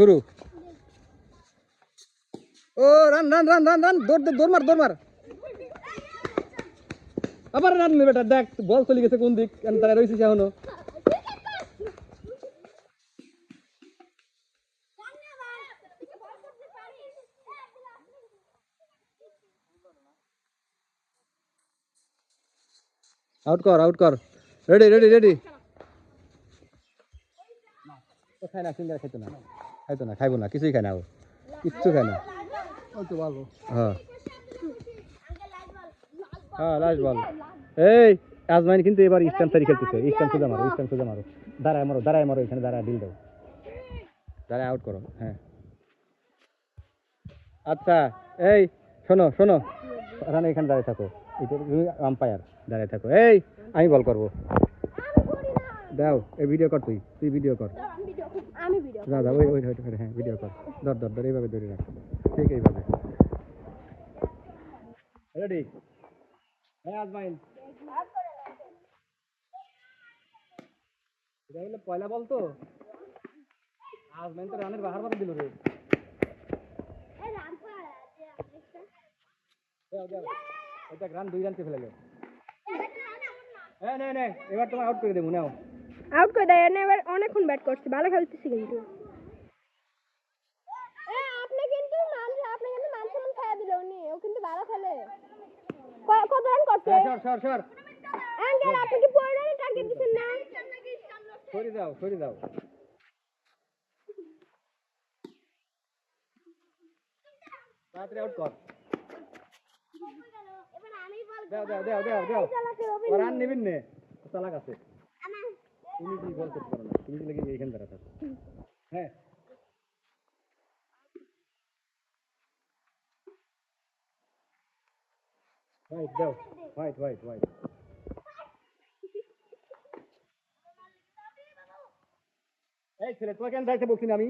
শুরু ও run run run run run দৌড় দে দৌড় মার দৌড় মার আবার রান নে বেটা দেখ বল চলে গেছে কোন দিক আমি তারা রয়েছিস এখনও আউট কর আউট কর রেডি রেডি রেডি খাই না সিঙ্গারা খাইতো না খাইবো না কিছুই খাই না ও। কিচ্ছু খায় না। হ্যাঁ। হ্যাঁ লাস্ট বল এই আজমাইন কিন্তু এবার ইস্টার্ন সারি খেলতেছে ইস্টার্ন সোজা মারো ইস্টার্ন সোজা মারো। দাঁড়ায় মারো দাঁড়ায় মারো এখানে দাঁড়ায় ডিল দাও। দাঁড়ায় আউট করো হ্যাঁ। আচ্ছা এই শোনো শোনো। রানে এখানে দাঁড়িয়ে থাকো। আম্পায়ার দাঁড়িয়ে থাকো। এই আমি বল করব। দাও এই ভিডিও কর তুই তুই ভিডিও কর। আমি ভিডিও দাদা ওই ওই ওই, ওই, হ্যাঁ ভিডিও কর। ধর ধর ধর এইভাবে ধরে রাখ। ঠিক এইভাবে। রেডি হ্যাঁ আজমাইন। এটা হলো পয়লা বল তো। আজমাইন তো রানের বাহার বারে দিল রে। দাও দাও এটা রান দুই রানতে ফেলে গেল হ্যাঁ নে নে এবার তোমার আউট করে দেবো নাও। আউট করে দেয় না এবার অনেকক্ষণ ব্যাট করছে ভালো খেলতেছে কিন্তু। আপনি কিন্তু আপনি কিন্তু মন খাইয়া দিল উনি ও কিন্তু ভালো খেলে। কত রান করছে? সর সর সর আঙ্কেল আপনি কি পনেরো রানের টার্গেট দিচ্ছেন না? সরি দাও সরি দাও। তাড়াতাড়ি আউট কর। দাও দাও দাও দাও দাও। রান নিবেন নে। চালাক আছে। তুমি কি বল করতে পারো না? তুমি কি লেগে এইখানে দাঁড়া থাকো? হ্যাঁ। হোয়াইট দাও। হোয়াইট হোয়াইট হোয়াইট এই ছেলে তোমাকে কেন যাইতে বলছি না আমি।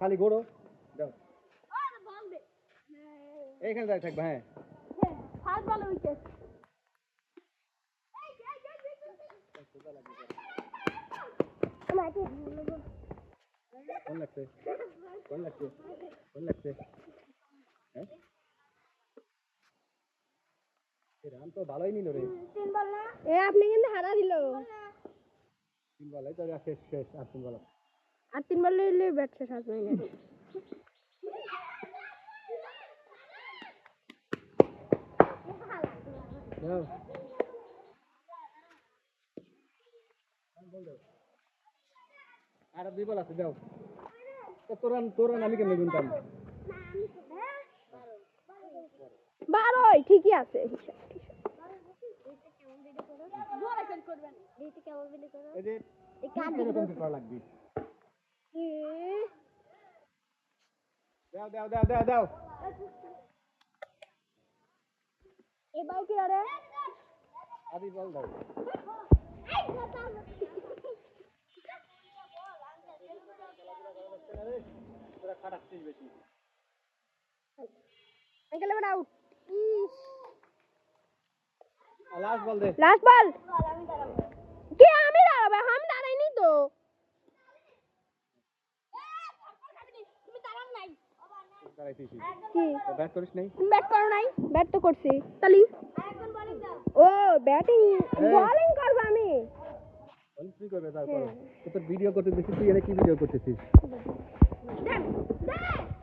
খালি ঘোরো। দাও। এইখানে দাঁড়িয়ে থাকবে হ্যাঁ। ফার্স্ট বল উইকেট কোন লাগছে কোন লাগছে কোন লাগছে হ্যাঁ রান তো ভালোই নিল রে এ, আপনি কিন্তু হারা দিল। তিন বল তো শেষ শেষ আর তিন বল আর তিন বল লইলে ব্যাট শেষ আসবে না দাও আর দুই বল আছে তো তোর রান তোর রান আমি কেমনে গুনতাম? বারোই ঠিকই আছে দাও দাও দাও দাও দাও। এবার কি আরে? আদি বল দাও। তোরা খাটাচ্ছিস বেশি। আঙ্কেল এবার আউট লাস্ট বল দে। লাস্ট বল কে? আমি দাঁড়াবে? আমি দাঁড়াইনি তো। ব্যাট করিস নাই? ব্যাট করো নাই? ব্যাট তো করছি। তালি। ও ব্যাটিং বোলিং করব আমি। বল করবে তারপর। তোর ভিডিও করতে দেখছিস তুই এনে কি ভিডিও করতেছিস? Stimmt. Nee.